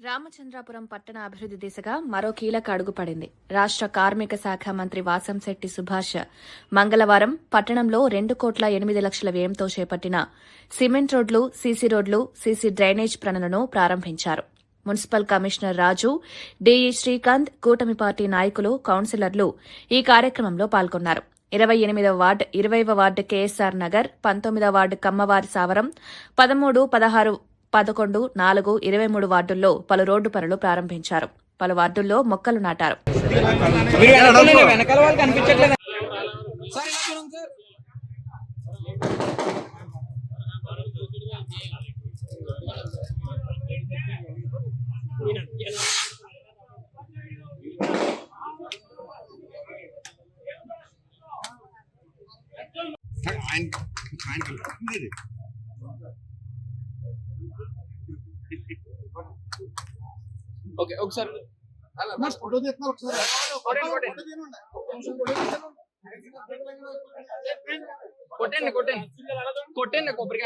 రామచంద్రాపురం పట్టణ అభివృద్ది దిశగా మరో కీలక అడుగు పడింది. రాష్ట్ర కార్మిక శాఖ మంత్రి వాసంశెట్టి సుభాష్ మంగళవారం పట్టణంలో రెండు కోట్ల ఎనిమిది లక్షల వ్యయంతో చేపట్టిన సిమెంట్ రోడ్లు సీసీ రోడ్లు సీసీ డ్రైనేజ్ పనులను ప్రారంభించారు. Municipal commissioner Raju DE Srikanth కూటమి పార్టీ నాయకులు కౌన్సిలర్లు ఈ కార్యక్రమంలో పాల్గొన్నారు. ఇరవై ఎనిమిదవ వార్డు ఇరవైవ వార్డు కేఎస్ఆర్ నగర్ పంతొమ్మిదవ వార్డు కమ్మవారి సావరం పదమూడు పదహారు పదకొండు నాలుగు ఇరవై మూడు వార్డుల్లో పలు రోడ్డు పనులు ప్రారంభించారు. పలు వార్డుల్లో మొక్కలు నాటారు. ఆయన ఆయన ఓకే ఒకసారి. ఫోటో తీస్తున్నారు ఒకసారి. కొట్టండి కొట్టండి. కొట్టండి కొబ్బరికాయ.